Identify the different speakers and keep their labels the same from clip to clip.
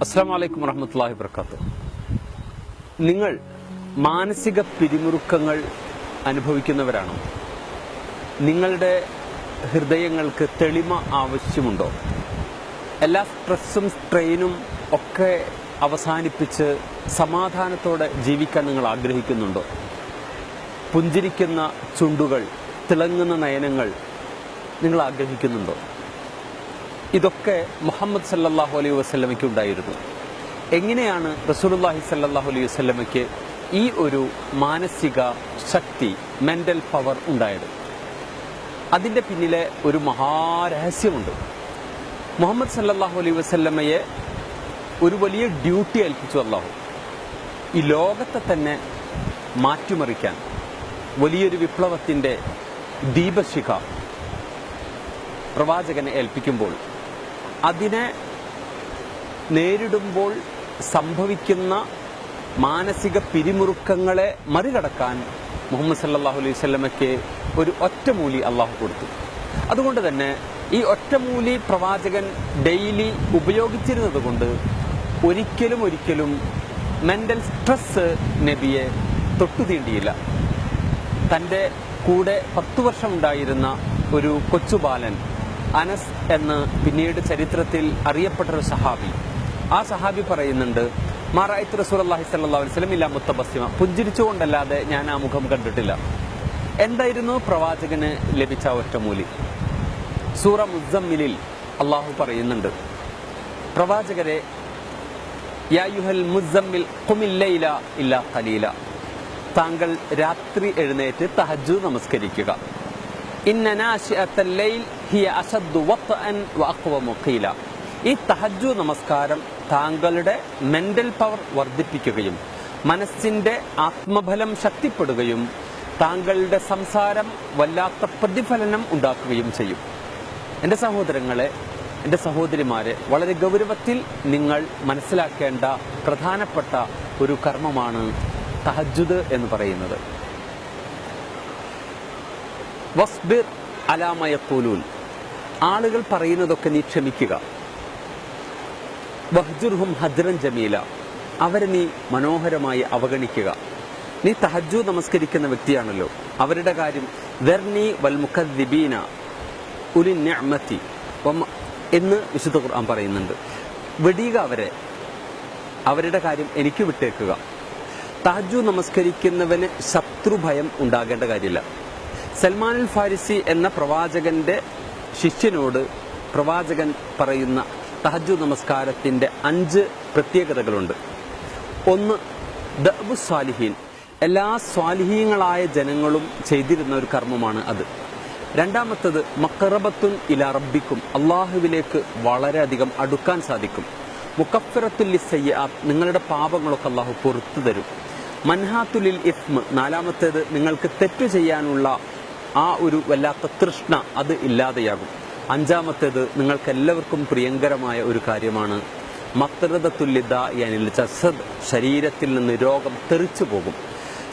Speaker 1: അസ്സാം വലൈക്കും വറഹമത്തല്ലാഹി വർക്കാത്തു നിങ്ങൾ മാനസിക പിരിമുറുക്കങ്ങൾ അനുഭവിക്കുന്നവരാണോ? നിങ്ങളുടെ ഹൃദയങ്ങൾക്ക് തെളിമ ആവശ്യമുണ്ടോ? എല്ലാ സ്ട്രെസ്സും സ്ട്രെയിനും ഒക്കെ അവസാനിപ്പിച്ച് സമാധാനത്തോടെ ജീവിക്കാൻ നിങ്ങൾ ആഗ്രഹിക്കുന്നുണ്ടോ? പുഞ്ചിരിക്കുന്ന ചുണ്ടുകൾ തിളങ്ങുന്ന നയനങ്ങൾ നിങ്ങൾ ആഗ്രഹിക്കുന്നുണ്ടോ? ഇതൊക്കെ മുഹമ്മദ് സല്ലാഹു അലൈഹി വസ്ലമയ്ക്ക് ഉണ്ടായിരുന്നു. എങ്ങനെയാണ് റസൂലുള്ളാഹി സല്ലാഹു അലൈഹി വസ്ലമയ്ക്ക് ഈ ഒരു മാനസിക ശക്തി മെന്റൽ പവർ ഉണ്ടായത്? അതിന്റെ പിന്നിലെ ഒരു മഹാരഹസ്യമുണ്ട്. മുഹമ്മദ് സല്ലാഹു അലൈഹി വസല്ലമയെ ഒരു വലിയ ഡ്യൂട്ടി ഏൽപ്പിച്ചു അള്ളാഹു ഈ ലോകത്തെ തന്നെ മാറ്റിമറിക്കാൻ വലിയൊരു വിപ്ലവത്തിന്റെ ദീപശിഖ പ്രവാചകനെ ഏൽപ്പിക്കുമ്പോൾ അതിനെ നേരിടുമ്പോൾ സംഭവിക്കുന്ന മാനസിക പിരിമുറുക്കങ്ങളെ മറികടക്കാൻ മുഹമ്മദ് സല്ലാഹു അലൈഹി വസല്ലമയ്ക്ക് ഒരു ഒറ്റമൂലി അള്ളാഹു കൊടുത്തു. അതുകൊണ്ട് തന്നെ ഈ ഒറ്റമൂലി പ്രവാചകൻ ഡെയിലി ഉപയോഗിച്ചിരുന്നത് കൊണ്ട് ഒരിക്കലും ഒരിക്കലും മെന്റൽ സ്ട്രെസ് നബിയെ തൊട്ടുതീണ്ടിയില്ല. തന്റെ കൂടെ പത്തു വർഷം ഉണ്ടായിരുന്ന ഒരു കൊച്ചുബാലൻ അനസ് എന്ന് പിന്നീട് ചരിത്രത്തിൽ അറിയപ്പെട്ട ഒരു സഹാബി. ആ സഹാബി പറയുന്നുണ്ട് മാറായത്ത് റസൂൽ അള്ളാഹി സല്ലാ വസ്ലം ഇല്ല മുത്തബസിമ പുഞ്ചിരിച്ചുകൊണ്ടല്ലാതെ ഞാൻ ആ മുഖം കണ്ടിട്ടില്ല. എന്തായിരുന്നു പ്രവാചകന് ലഭിച്ച ഒറ്റമൂലി? സൂറ മുസമ്മിലിൽ അള്ളാഹു പറയുന്നുണ്ട് പ്രവാചകരെ യായുഹൽ ഇല്ല താങ്കൾ രാത്രി എഴുന്നേറ്റ് തഹജു നമസ്കരിക്കുക. ഇന്ന നാശിഅത്തൽ ലൈൽ ഹിയ അശദ്ദു വത്അൻ വഅഖ്വമു ഖീല ഈ തഹജു നമസ്കാരം താങ്കളുടെ മെന്റൽ പവർ വർദ്ധിപ്പിക്കുകയും മനസ്സിന്റെ ആത്മബലം ശക്തിപ്പെടുകയും താങ്കളുടെ സംസാരം വല്ലാത്ത പ്രതിഫലനം ഉണ്ടാക്കുകയും ചെയ്യും. എന്റെ സഹോദരങ്ങളെ എന്റെ സഹോദരിമാരെ വളരെ ഗൗരവത്തിൽ നിങ്ങൾ മനസ്സിലാക്കേണ്ട പ്രധാനപ്പെട്ട ഒരു കർമ്മമാണ് തഹജുദ് എന്ന് പറയുന്നത്. വസ്ബിർ അലാമയക്കൂലൂൻ ആളുകൾ പറയുന്നതൊക്കെ നീ ക്ഷമിക്കുക. വഹ്ജുർഹും ഹജ്റൻ ജമീല. അവരെ നീ മനോഹരമായി അവഗണിക്കുക. നീ തഹജു നമസ്കരിക്കുന്ന വ്യക്തിയാണല്ലോ. അവരുടെ കാര്യം വെർണി വൽ മുഖദ്ദിബീന ഉലി വമ- എന്ന് വിശുദ്ധ ഖുർആൻ പറയുന്നുണ്ട്. വെടിയുക അവരെ. അവരുടെ കാര്യം എനിക്ക് വിട്ടേക്കുക. തഹജു നമസ്കരിക്കുന്നവന് ശത്രുഭയം ഉണ്ടാകേണ്ട കാര്യമില്ല. സൽമാനുൽ ഫാരിസി എന്ന പ്രവാചകന്റെ ശിഷ്യനോട് പ്രവാചകൻ പറയുന്ന തഹജു നമസ്കാരത്തിന്റെ അഞ്ച് പ്രത്യേകതകളുണ്ട്. ഒന്ന് ദബു സ്വാലിഹീൻ. എല്ലാ സ്വാലിഹീങ്ങളായ ജനങ്ങളും ചെയ്തിരുന്ന ഒരു കർമ്മമാണ് അത്. രണ്ടാമത്തത് മക്കറബത്തുൻ ഇല റബ്ബിക്കും അള്ളാഹുവിലേക്ക് വളരെയധികം അടുക്കാൻ സാധിക്കും. മുക്കഫിറത്തുല്ലി സയ്യാത്ത് നിങ്ങളുടെ പാപങ്ങളൊക്കെ അള്ളാഹു പൊറത്തു തരും. മൻഹാത്തുലിൽ ഇഫ്മ് നാലാമത്തേത് നിങ്ങൾക്ക് തെറ്റു ചെയ്യാനുള്ള ആ ഒരു വല്ലാത്ത തൃഷ്ണ അത് ഇല്ലാതെയാകും. അഞ്ചാമത്തേത് നിങ്ങൾക്ക് എല്ലാവർക്കും പ്രിയങ്കരമായ ഒരു കാര്യമാണ്. മത്രദത്തുല്യത യാനിൽ ജസദ് ശരീരത്തിൽ നിന്ന് രോഗം തെറിച്ചു പോകും.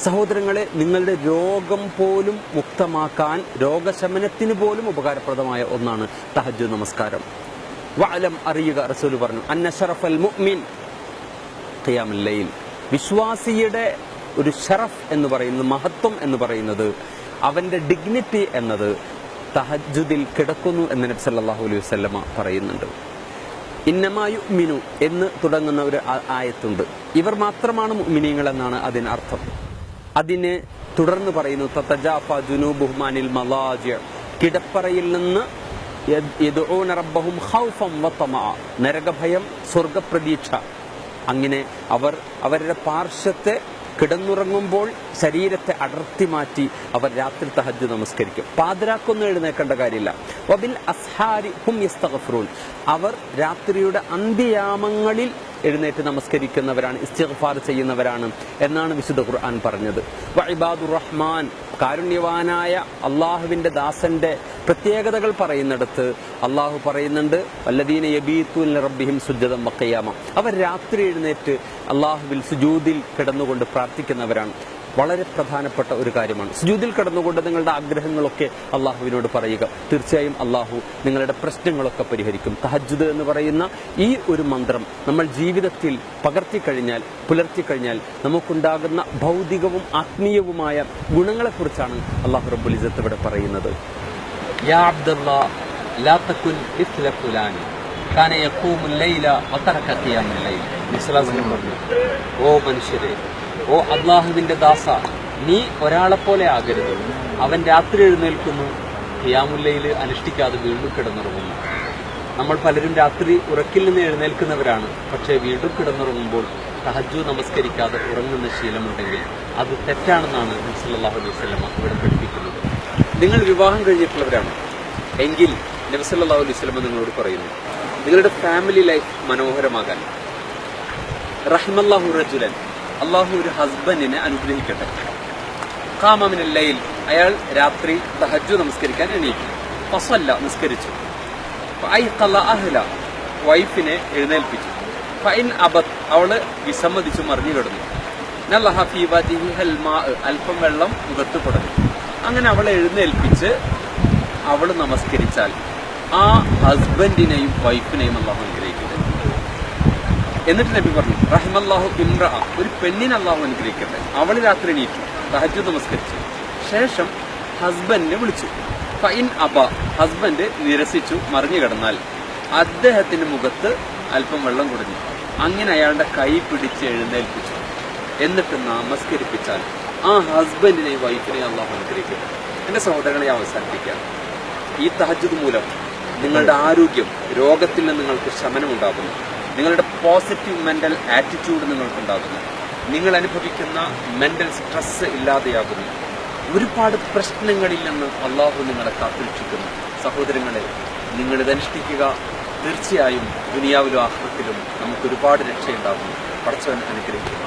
Speaker 1: സഹോദരങ്ങളെ നിങ്ങളുടെ രോഗം പോലും മുക്തമാക്കാൻ രോഗശമനത്തിന് പോലും ഉപകാരപ്രദമായ ഒന്നാണ് തഹജു നമസ്കാരം. വാലം അറിയുക റസൂൽ പറഞ്ഞു അന്ന ഷറഫൽ മുഅ്മിൻ ഖിയാമുൽ വിശ്വാസിയുടെ ഒരു ഷറഫ് എന്ന് പറയുന്നത് മഹത്വം എന്ന് പറയുന്നത് അവന്റെ ഡിഗ്നിറ്റി എന്നത് തഹജുദിൽ കിടക്കുന്നു എന്ന് നബി സല്ലല്ലാഹു അലൈഹി വസല്ലമ പറയുന്നുണ്ട്. ഇന്നമായു മിനു എന്ന് തുടങ്ങുന്ന ഒരു ആയത്തുണ്ട്. ഇവർ മാത്രമാണ് മിനിങ്ങൾ എന്നാണ് അതിന് അർത്ഥം. അതിന് തുടർന്ന് പറയുന്നു തത്തജാഫ ജുനു ബുഹ്മാനിൽ മലാജ്. കിടപ്പറയിൽ നിന്ന് റബ്ബഹും നരകഭയം സ്വർഗപ്രതീക്ഷ അങ്ങനെ അവർ അവരുടെ പാർശ്വത്തെ കിടന്നുറങ്ങുമ്പോൾ ശരീരത്തെ അടർത്തി മാറ്റി അവർ രാത്രി തഹജ് നമസ്കരിക്കും. പാതിരാക്കൊന്നും എഴുന്നേക്കേണ്ട കാര്യമില്ല. വബിൽ അസ്ഹാരി ഹും അവർ രാത്രിയുടെ അന്ത്യയാമങ്ങളിൽ എഴുന്നേറ്റ് നമസ്കരിക്കുന്നവരാണ് ഇസ്തിഗ്ഫാർ ചെയ്യുന്നവരാണ് എന്നാണ് വിശുദ്ധ ഖുർആൻ പറഞ്ഞത്. വഇബാദുർ റഹ്മാൻ കാരുണ്യവാനായ അള്ളാഹുവിന്റെ ദാസന്റെ പ്രത്യേകതകൾ പറയുന്നിടത്ത് അള്ളാഹു പറയുന്നുണ്ട് വല്ലദീന യബീത്തുൽ റബ്ബിഹിം സുജ്ജതം വക്കയാമ അവർ രാത്രി എഴുന്നേറ്റ് അള്ളാഹുവിൽ സുജൂദിൽ കിടന്നുകൊണ്ട് പ്രാർത്ഥിക്കുന്നവരാണ്. വളരെ പ്രധാനപ്പെട്ട ഒരു കാര്യമാണ് സുജൂദിൽ കടന്നുകൊണ്ട് നിങ്ങളുടെ ആഗ്രഹങ്ങളൊക്കെ അള്ളാഹുവിനോട് പറയുക തീർച്ചയായും അള്ളാഹു നിങ്ങളുടെ പ്രശ്നങ്ങളൊക്കെ പരിഹരിക്കും തഹജുദ് എന്ന് പറയുന്ന ഈ ഒരു മന്ത്രം നമ്മൾ ജീവിതത്തിൽ പകർത്തിക്കഴിഞ്ഞാൽ പുലർത്തിക്കഴിഞ്ഞാൽ നമുക്കുണ്ടാകുന്ന ഭൗതികവും ആത്മീയവുമായ ഗുണങ്ങളെക്കുറിച്ചാണ് അള്ളാഹു റബ്ബുൽ ഇസത്ത് ഇവിടെ പറയുന്നത്
Speaker 2: يا عبد الله لا تكن مثل فلان كان يقوم الليل وترك قيام الليل വിശ്വാസം പറഞ്ഞു ഓ മനുഷ്യരെ ഓ അള്ളാഹുവിന്റെ ദാസ നീ ഒരാളെ പോലെ ആകരുത്. അവൻ രാത്രി എഴുന്നേൽക്കുന്നു ഖിയാമുല്ലയിൽ അനുഷ്ഠിക്കാതെ വീണ്ടും കിടന്നുറങ്ങുന്നു. നമ്മൾ പലരും രാത്രി ഉറക്കിൽ നിന്ന് എഴുന്നേൽക്കുന്നവരാണ് പക്ഷേ വീണ്ടും കിടന്നുറങ്ങുമ്പോൾ തഹജു നമസ്കരിക്കാതെ ഉറങ്ങുന്ന ശീലമുണ്ടെങ്കിൽ അത് തെറ്റാണെന്നാണ് നബ്സല്ലാഹു അലൈഹി സ്വലമ ഇവിടെ പഠിപ്പിക്കുന്നത്.
Speaker 1: നിങ്ങൾ വിവാഹം കഴിഞ്ഞിട്ടുള്ളവരാണ്. എങ്കിൽ നബിസല്ലാഹു അലൈഹി സ്വലമ നിങ്ങളോട് പറയുന്നു നിങ്ങളുടെ ഫാമിലി ലൈഫ് മനോഹരമാകാൻ. റഹ്മല്ലാഹു റജുലൻ. അള്ളാഹു ഒരു ഹസ്ബൻഡിനെ അനുഗ്രഹിക്കട്ടെ. കാമമിനല്ലയിൽ അയാൾ രാത്രി തഹജു നമസ്കരിക്കാൻ എണീക്കും ഫസല്ല നിസ്കരിച്ചു. അഹ്ല. വൈഫിനെ എഴുന്നേൽപ്പിച്ചു. ഫൈൻ അബത് അവൾ വിസമ്മതിച്ചു മറിഞ്ഞു കിടന്നു. നല്ലഹ ഫീ ഹൽമാ അല്പം വെള്ളം മുഖത്ത് തുടങ്ങി അങ്ങനെ അവളെ എഴുന്നേൽപ്പിച്ച് അവൾ നമസ്കരിച്ചാൽ ആ ഹസ്ബൻഡിനെയും വൈഫിനെയും അള്ളാഹു എന്നിട്ട് നബി പറഞ്ഞു റഹ്മല്ലാഹു ഇമ്ര ഒരു പെണ്ണിനെ അള്ളാഹു അനുഗ്രഹിക്കട്ടെ. അവൾ രാത്രി എണീറ്റു തഹജു നമസ്കരിച്ചു. ശേഷം ഹസ്ബൻഡിനെ വിളിച്ചു. ഫൈൻ അബ ഹസ്ബൻഡ് നിരസിച്ചു മറിഞ്ഞു കിടന്നാൽ. അദ്ദേഹത്തിന്റെ മുഖത്ത് അല്പം വെള്ളം കുടഞ്ഞു. അങ്ങനെ അയാളുടെ കൈ പിടിച്ച് എഴുന്നേൽപ്പിച്ചു. എന്നിട്ട് നമസ്കരിപ്പിച്ചാൽ ആ ഹസ്ബൻഡിനെ വൈഫിനെ അള്ളാഹു അനുഗ്രഹിക്കട്ടെ. എന്റെ സഹോദരങ്ങളെ അവസാനിപ്പിക്കാം. ഈ തഹജുദ് മൂലം നിങ്ങളുടെ ആരോഗ്യം രോഗത്തിൽ നിന്ന് നിങ്ങൾക്ക് ശമനം ഉണ്ടാകുന്നു നിങ്ങളുടെ പോസിറ്റീവ് മെന്റൽ ആറ്റിറ്റ്യൂഡ് നിങ്ങൾക്കുണ്ടാകുന്നു. നിങ്ങൾ അനുഭവിക്കുന്ന മെന്റൽ സ്ട്രെസ് ഇല്ലാതെയാകുന്നു. ഒരുപാട് പ്രശ്നങ്ങളില്ലെന്ന് അള്ളാഹു നിങ്ങളെ കാത്തുരക്ഷിക്കുന്നു. സഹോദരങ്ങളെ നിങ്ങൾ അനുഷ്ഠിക്കുക. തീർച്ചയായും ദുനിയാവിലും ആഹ്ലത്തിലും നമുക്ക് ഒരുപാട് രക്ഷയുണ്ടാകും പടച്ചവൻ അനുഗ്രഹിക്കുന്നതാണ്